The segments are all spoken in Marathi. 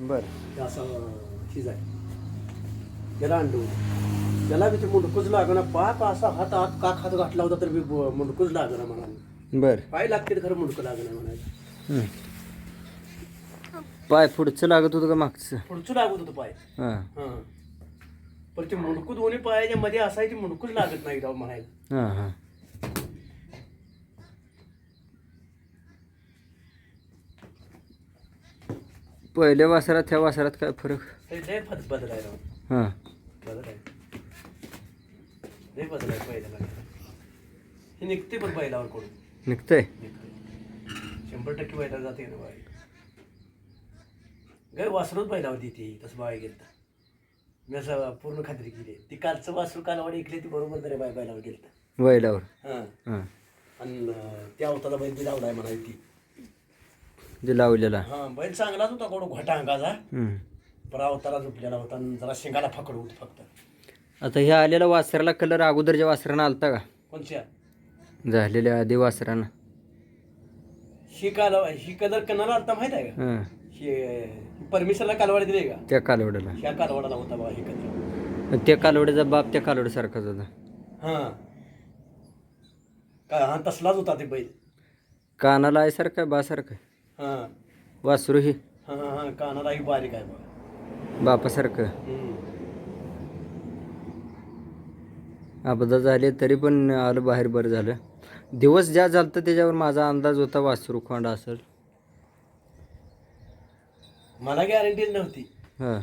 बर. असं शिजाय त्याला अंडू त्याला बी ते मुंडकूच लागणं पाक असा हात आत का हात घातला होता तर बी ब- मुंडकूच लागणं म्हणाले. बर. पाय लागते खरं मुंडकं लागणं म्हणायचं. पाय पुढचं लागत होतं का मागचं? पुढचं लागत होतं पाय. हां. हां. पण ते मुंडकू दोन्ही पायाच्या मध्ये असायची मुंडकूच लागत नाही म्हणायला. पहिल्या वासरात ह्या वासरात काय फरक? लय फत बदल आहे राव. हां. बदल आहे लय बदल आहे पहिल्याला. हे निघते पण बैलावर निघतंय. निघते शंभर टक्के बैलावर जाते ना बाई? वासरूच बैलावर देते तसं बाय गेलं मी असं पूर्ण खात्री केली. ती कालचं वासरू कालवाडी ऐकली ती बरोबर तरी बाय बैलावर गेलं बैलावर. हां. हां. आणि त्या अवताला बैल बी लावलाय म्हणाली ती. जे लावलेला. हां बैल चांगलाच होता कोण घोटा अंगाचा. हं. पण अवताला झोपलेला होता आणि जरा शिंगाला फकड होती फक्त. आता ह्या आलेला वासराला कलर अगोदरच्या वासरानं आलता का? कोणच्या? झालेल्या आधी वासरानं. ही काल ही कलर कणाला आता माहीत आहे का? हां. ही परमिशनला कालवाडी दिली का? त्या कालवड्याला ह्या कालवाडाला होता बा ही कलर त्या कालवड्याचा बाप त्या कालवड्यासारखाच होता. हां. का हा तसलाच होता ते बैल. कानाला आहे सारखं आहे बासारखं. आहे वासरू ही. हां हां हां. कानालाही बारीक आहे बघा. बापासारखं. हम्म. अपघात झाले तरी पण आलं बाहेर बरं झालं. दिवस ज्या झालं त्याच्यावर माझा अंदाज होता वासरू खोंडा असेल. मला गॅरंटीच नव्हती. हां.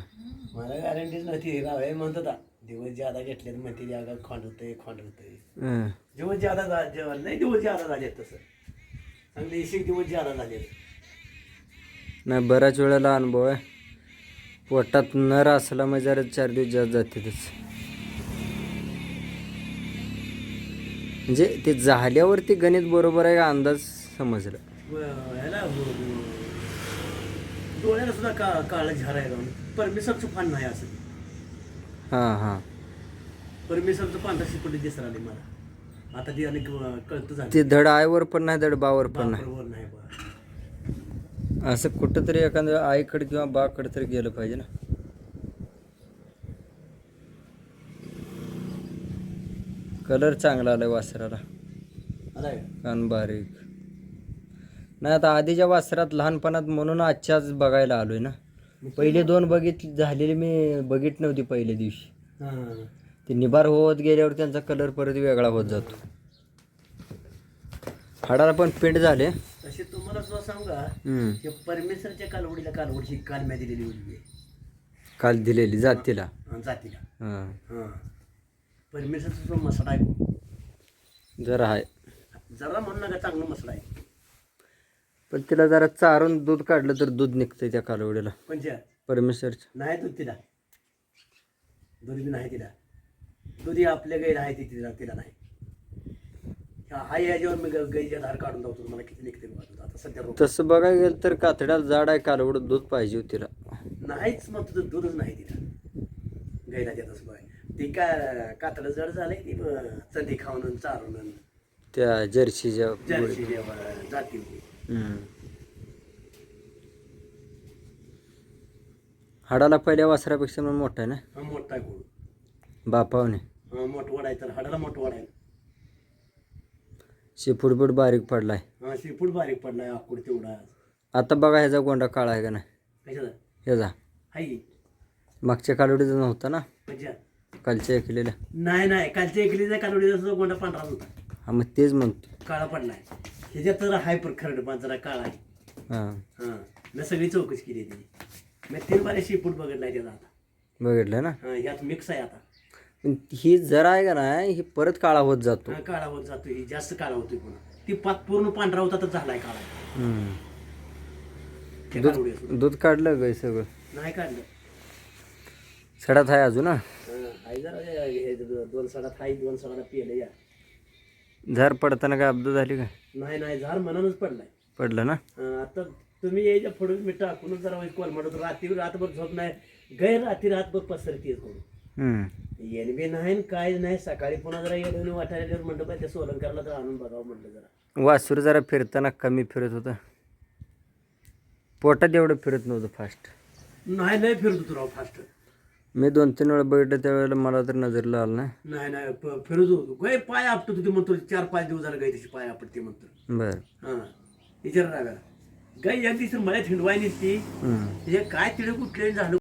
मला गॅरंटीच नव्हती. राव हे म्हणत होता दिवस ज्यादा घेतले तर म्हणते जागा खोंड होतंय खोंड होतंय. हां. दिवस ज्यादा जेव्हा नाही दिवस ज्यादा झाले तसं. चांगले एक दिवस ज्यादा झाले नाही बऱ्याच वेळेला अनुभव आहे. पोटात नर असला म्हणजे जरा चार दिवस जास्त जातातच. म्हणजे ते झाल्यावरती गणित बरोबर आहे का अंदाज समजला? डोळ्याला सुद्धा का काळा झार आहे राहून परमेश्वरचं फान नाही असं. हां हां. परमेश्वरचं आले मला. आता ती अनेक कळतं झालं. ते धड आईवर पण नाही धड बावर पण नाही. असं कुठंतरी एखाद्या आईकडे किंवा बाकडे तरी गेलं पाहिजे ना. कलर चांगला आलाय वासराला? कान बारीक. नाही आता आधीच्या वासरात लहानपणात म्हणून आजच्याच बघायला आलोय ना. पहिले दोन बघित झालेले मी बघित नव्हती पहिल्या दिवशी. ते निबार होत गेल्यावर त्यांचा कलर परत वेगळा होत जातो. हाडाला पण पेंट झाले. तसे तुम्हाला सुद्धा सांगा हम्म. की परमेश्वरच्या कालवडीला कालवडची काल मी दिलेली आहे. काल दिलेली जातीला. जातीला. हां. हां. परमेश्वरचा सुद्धा मसाला आहे. जरा आहे जरा म्हणू नका चांगला मसाला आहे. पण तिला जरा चारून दूध काढलं तर दूध निघतंय त्या कालवडीला. कोणच्या? परमेश्वरच्या नाही दूध तिला. दूध बी नाही तिला. दूध आपल्या गाईला आहे ती तिला तिला नाही. ह्या- हा याच्यावर मी ग- गाईच्या धार काढून जातो मला किती निघते आता सध्या तसं बघायला गेलं तर कातड्याला जाड आहे कालवड दूध पाहिजे होती तिला. नाहीच मग तुझं दूधच नाही तिला गाईला देतच बघ. ती काय कातडं जड झालंय ती चंदी खाऊन चारून त्या जर्सीच्या जर्सी जाती हम्म. हाडाला पहिल्या वासरापेक्षा मोठा आहे ना? हा मोठा गुळ बापावने. हा मोठ वडाय तर हाडाला मोठ वडाय शेपूटबूट बारीक पडलाय. हा शिपूट बारीक पडलाय आकुड तेवढा. आता बघा ह्याचा गोंडा काळा आहे का नाही? ह्याचा हाय. मागच्या कालवडीचा नव्हता ना? कशा? कालच्या ऐकलेल्या नाही नाही कालच्या एकलीचा कालोडीचा सुद्धा गोंडा पांढरा होता हा मग तेच म्हणतो. काळा पडलाय. ह्याच्यात तर हाय पर खरड पण जरा काळा आहे. हां. हा मी सगळी चौकशी केली त्याची मी तीन बारे शिपूट बघितलाय त्याचा आता. बघितलं ना? हा ह्यात मिक्स आहे आता. पण ही जरा आहे का नाही ही परत काळा होत जातो. हा काळा होत जातो ही जास्त काळा होतोय पुन्हा. ती पात पूर्ण पांढरा होता तर झालाय काळा. हम्म. त्या. दूध काढलं गाय सगळं? नाही काढलं. सडात आहे अजून हा? हा, आहे जरा हे- हे दोन सडात हाय दोन सडाला पिलं या. झार पडताना काय अब्द झाली का नाही नाही झाड मनानच पडलाय. पडलं ना? आता तुम्ही यायच्या फोडून मी टाकूनच जरा कॉल म्हणतो रात्री रातभर झोप नाही. गैर रात्री रातभर पसरती करून हम्म. येण बी नाही काय नाही. सकाळी पुन्हा जरा येऊन वाटायला म्हणलं पाहिजे त्या सोलंकरला तर आणून बघावं म्हणलं जरा. वासूर जरा फिरताना कमी फिरत होतं. पोटात एवढं फिरत नव्हतं फास्ट नाही नाही फिरत होतो राव फास्ट मी दोन तीन वेळा बघितलं त्यावेळेला मला तर नजरला आलं ना. नाही नाही प- फिरत होतो. गाय पाय आपटत होती म्हणतो. चार पाच दिवस झालं गाय तशी पाय आपटते म्हणतो. बर. हां. विचार रागा गाय एक दिवस मळ्यात हिंडवाय ती हम्म. हे काय तिळे कुठले झालं